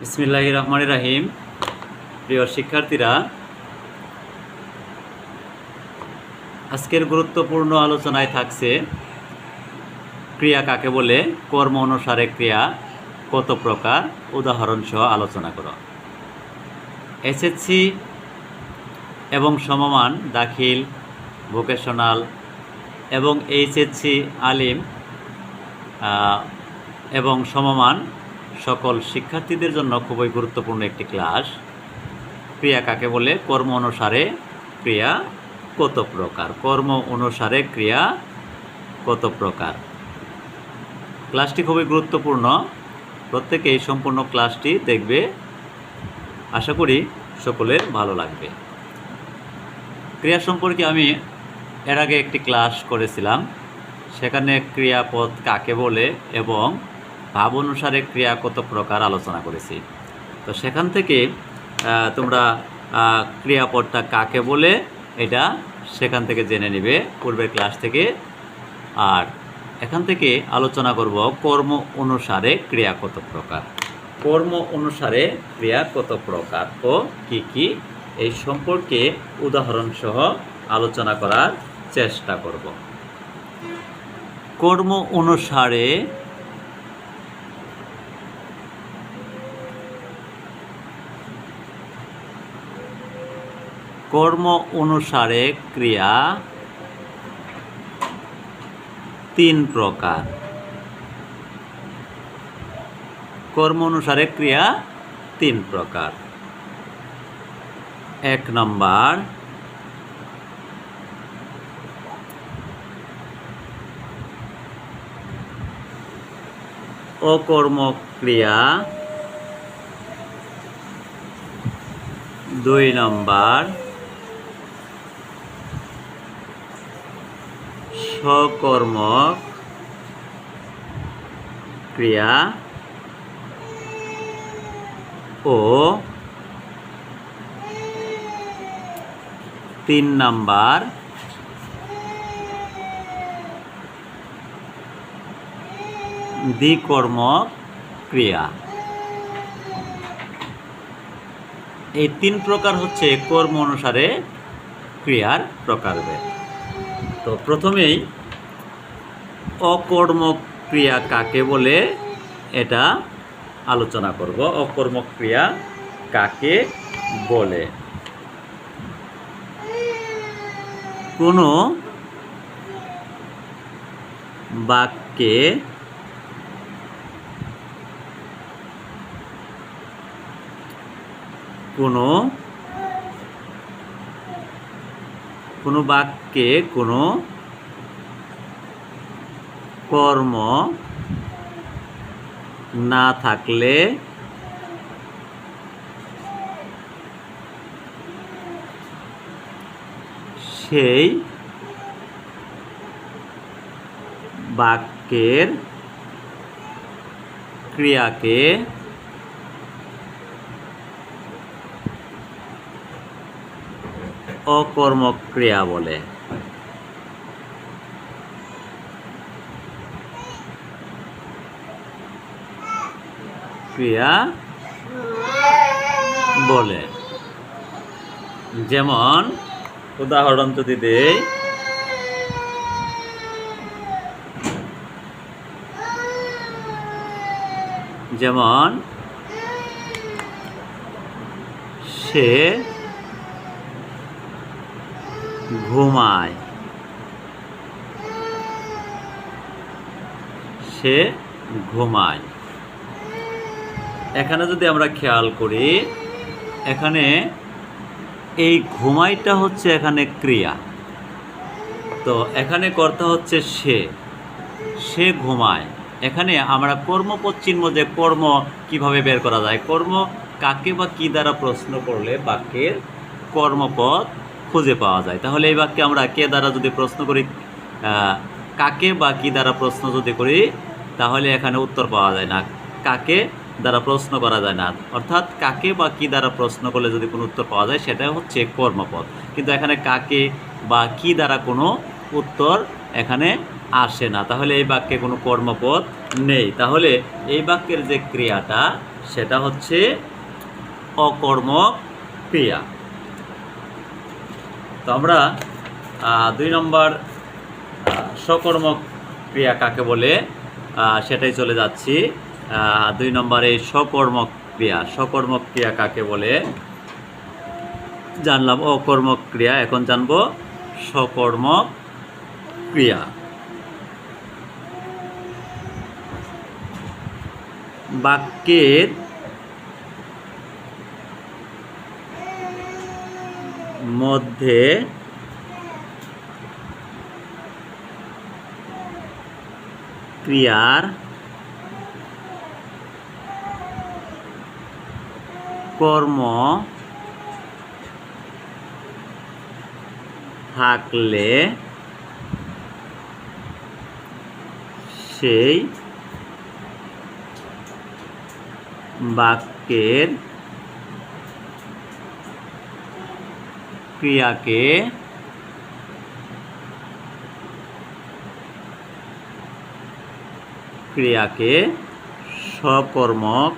বিসমিল্লাহ রহমান রাহিম। প্রিয় শিক্ষার্থীরা, আজকের গুরুত্বপূর্ণ আলোচনায় থাকছে ক্রিয়া কাকে বলে, কর্ম অনুসারে ক্রিয়া কত প্রকার উদাহরণ সহ আলোচনা করো। এসএসসি এবং সমমান, দাখিল, ভোকেশনাল এবং এইচএসসি আলিম এবং সমমান সকল শিক্ষার্থীদের জন্য খুবই গুরুত্বপূর্ণ একটি ক্লাস। ক্রিয়া কাকে বলে? কর্ম অনুসারে ক্রিয়া কত প্রকার? কর্ম অনুসারে ক্রিয়া কত প্রকার? ক্লাসটি খুবই গুরুত্বপূর্ণ। প্রত্যেকে এই সম্পূর্ণ ক্লাসটি দেখবে। আশা করি সকলের ভালো লাগবে। ক্রিয়া সম্পর্কে আমি এর আগে একটি ক্লাস করেছিলাম। সেখানে ক্রিয়াপদ কাকে বলে এবং ভাব অনুসারে ক্রিয়া কত প্রকার আলোচনা করেছি। তো সেখান থেকে তোমরা ক্রিয়াপদটা কাকে বলে, এটা সেখান থেকে জেনে নেবে পূর্বের ক্লাস থেকে। আর এখান থেকে আলোচনা করব কর্ম অনুসারে ক্রিয়া কত প্রকার। কর্ম অনুসারে ক্রিয়া কত প্রকার ও কি কি, এই সম্পর্কে উদাহরণ সহ আলোচনা করার চেষ্টা করব। কর্ম অনুসারে কর্ম অনুসারে ক্রিয়া তিন প্রকার। কর্ম অনুসারে ক্রিয়া তিন প্রকার। এক নম্বর, অকর্ম ক্রিয়া। দুই নম্বর সকর্মক ক্রিয়া ও তিন নাম্বার দ্বিকর্মক ক্রিয়া। এই তিন প্রকার হচ্ছে কর্ম অনুসারে ক্রিয়ার প্রকারভেদ। তো প্রথমেই অকর্মক ক্রিয়া কাকে বলে এটা আলোচনা করব। অকর্মক ক্রিয়া কাকে বলে? কোনো বাক্যে কোনো কোনো বাক্যে কোনো কর্ম না থাকলে সেই বাক্যের ক্রিয়াকে অকর্মক ক্রিয়া বলে। ক্রিয়া বলে। যেমন উদাহরণ যদি দেই। যেমন সে ঘুমায়। সে ঘুমায়। এখানে যদি আমরা খেয়াল করি, এখানে এই ঘুমাইটা হচ্ছে এখানে ক্রিয়া। তো এখানে কর্তা হচ্ছে সে। সে ঘুমায়। এখানে আমরা কর্মপদ চিহ্ন যে কর্ম কীভাবে বের করা যায়, কর্ম কাকে বা কি দ্বারা প্রশ্ন করলে বাক্যের কর্মপদ খুঁজে পাওয়া যায়। তাহলে এই বাক্যে আমরা কে দ্বারা যদি প্রশ্ন করি কাকে বা কি দ্বারা প্রশ্ন যদি করি, তাহলে এখানে উত্তর পাওয়া যায় না। কাকে দ্বারা প্রশ্ন করা যায় না। অর্থাৎ কাকে বা কি দ্বারা প্রশ্ন করলে যদি কোনো উত্তর পাওয়া যায়, সেটা হচ্ছে কর্মপদ কিন্তু এখানে কাকে বা কি দ্বারা কোনো উত্তর এখানে আসে না। তাহলে এই বাক্যে কোনো কর্মপদ নেই। তাহলে এই বাক্যের যে ক্রিয়াটা, সেটা হচ্ছে অকর্মক ক্রিয়া। আমরা আহ, দুই নম্বর সকর্মক ক্রিয়া কাকে বলে? সেটাই চলে যাচ্ছি। দুই নম্বরে সকর্মক ক্রিয়া। সকর্মক ক্রিয়া কাকে বলে? জানলাম অকর্মক ক্রিয়া। এখন জানব সকর্মক ক্রিয়া। বাক্যের মধ্যে ক্রিয়ার কর্ম থাকলে সেই বাক্যের ক্রিয়াকে ক্রিয়াকে সকর্মক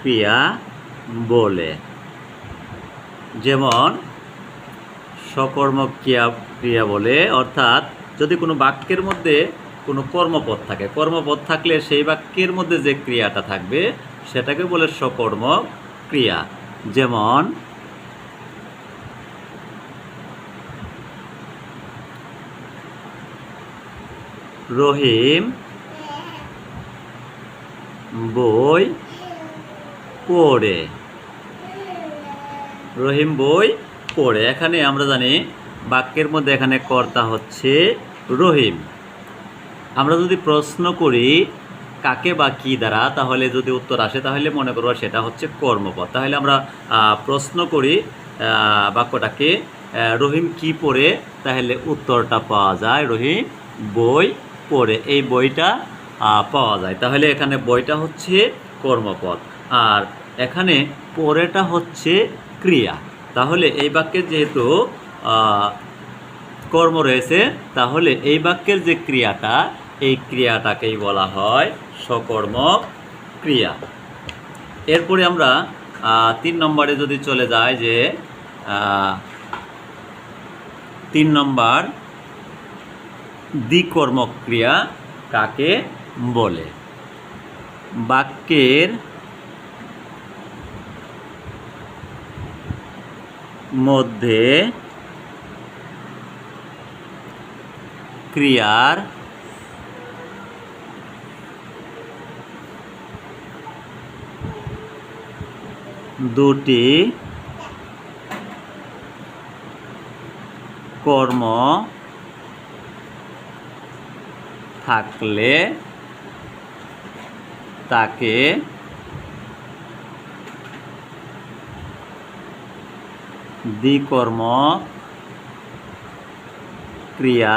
ক্রিয়া বলে। যেমন সকর্মক ক্রিয়া ক্রিয়া বলে, অর্থাৎ যদি কোনো বাক্যের মধ্যে কোনো কর্মপদ থাকে, কর্মপদ থাকলে সেই বাক্যের মধ্যে যে ক্রিয়াটা থাকবে সেটাকে বলে সকর্মক ক্রিয়া। যেমন, রহিম, বই, পড়ে। রহিম, বই, পড়ে। এখানে আমরা জানি বাক্যের মধ্যে এখানে কর্তা হচ্ছে রহিম। আমরা যদি প্রশ্ন করি কাকে বা কী দ্বারা, তাহলে যদি উত্তর আসে, তাহলে মনে করব সেটা হচ্ছে কর্মপদ তাহলে আমরা প্রশ্ন করি বাক্যটাকে রহিম কি পড়ে? তাহলে উত্তরটা পাওয়া যায়, রহিম, বই পড়ে। এই বইটা পাওয়া যায়। তাহলে এখানে বইটা হচ্ছে কর্মপদ আর এখানে পড়েটা হচ্ছে ক্রিয়া। তাহলে এই বাক্যের যেহেতু কর্ম রয়েছে, তাহলে এই বাক্যের যে ক্রিয়াটা, এই ক্রিয়াটাকেই বলা হয় সকর্মক ক্রিয়া। এরপরে আমরা তিন নম্বরে যদি চলে যাই যে তিন নম্বর দ্বিকর্মক ক্রিয়া কাকে বলে? বাক্যের মধ্যে ক্রিয়ার দুটি কর্ম থাকলে তাকে দ্বিকর্ম ক্রিয়া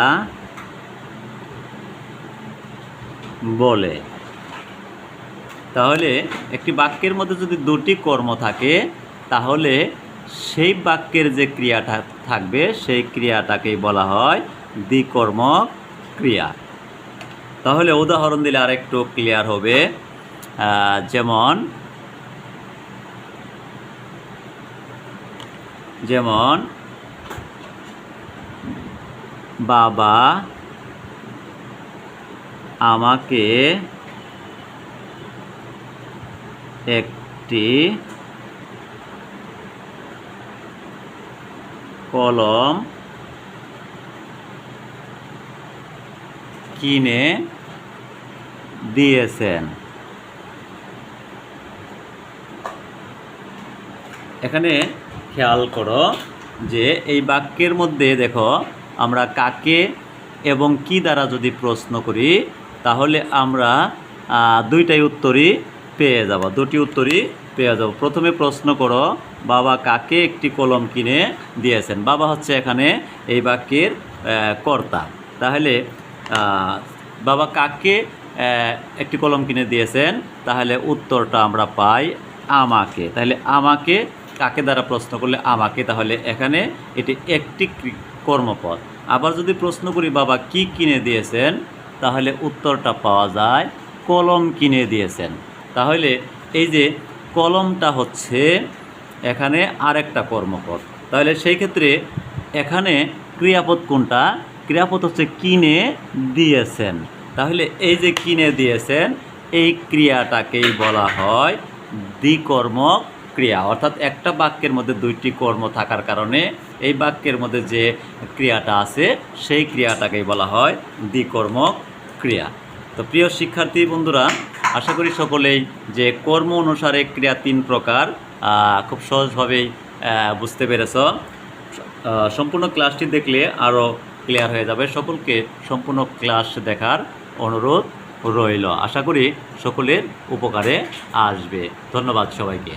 বলে। তাহলে একটি বাক্যের মধ্যে যদি দুটি কর্ম থাকে, তাহলে সেই বাক্যের যে ক্রিয়াটা থাকবে, সেই ক্রিয়াটাকেই বলা হয় দ্বিকর্ম ক্রিয়া। তাহলে উদাহরণ দিলে আরেকটু ক্লিয়ার হবে। যেমন যেমন, বাবা আমাকে একটি কলম কিনে দিয়েছেন। এখানে খেয়াল করো যে এই বাক্যের মধ্যে দেখো, আমরা কাকে এবং কি দ্বারা যদি প্রশ্ন করি, তাহলে আমরা দুইটাই উত্তরই পেয়ে যাব। দুটি উত্তরই পেয়ে যাব। প্রথমে প্রশ্ন করো, বাবা কাকে একটি কলম কিনে দিয়েছেন? বাবা হচ্ছে এখানে এই বাক্যের কর্তা। তাহলে বাবা কাকে একটি কলম কিনে দিয়েছেন? তাহলে উত্তরটা আমরা পাই আমাকে। তাহলে আমাকে কাকে দ্বারা প্রশ্ন করলে আমাকে? তাহলে এখানে এটি একটি ক্রি- কর্মপদ আবার যদি প্রশ্ন করি, বাবা কি কিনে দিয়েছেন? তাহলে উত্তরটা পাওয়া যায়, কলম কিনে দিয়েছেন। তাহলে এই যে কলমটা হচ্ছে এখানে আরেকটা কর্মপদ তাহলে সেই ক্ষেত্রে এখানে ক্রিয়াপদ কোনটা? ক্রিয়াপদ হচ্ছে কিনে দিয়েছেন। তাহলে এই যে কিনে দিয়েছেন, এই ক্রিয়াটাকেই বলা হয় দ্বিকর্মক ক্রিয়া। অর্থাৎ একটা বাক্যের মধ্যে দুইটি কর্ম থাকার কারণে এই বাক্যের মধ্যে যে ক্রিয়াটা আছে, সেই ক্রিয়াটাকেই বলা হয় দ্বিকর্মক ক্রিয়া। তো প্রিয় শিক্ষার্থী বন্ধুরা আশা করি সকলেই যে কর্ম অনুসারে ক্রিয়া তিন প্রকার খুব সহজভাবেই বুঝতে পেরেছ। সম্পূর্ণ ক্লাসটি দেখলে আরও ক্লিয়ার হয়ে যাবে। সকলকে সম্পূর্ণ ক্লাস দেখার অনুরোধ রইল। আশা করি সকলের উপকারে আসবে। ধন্যবাদ সবাইকে।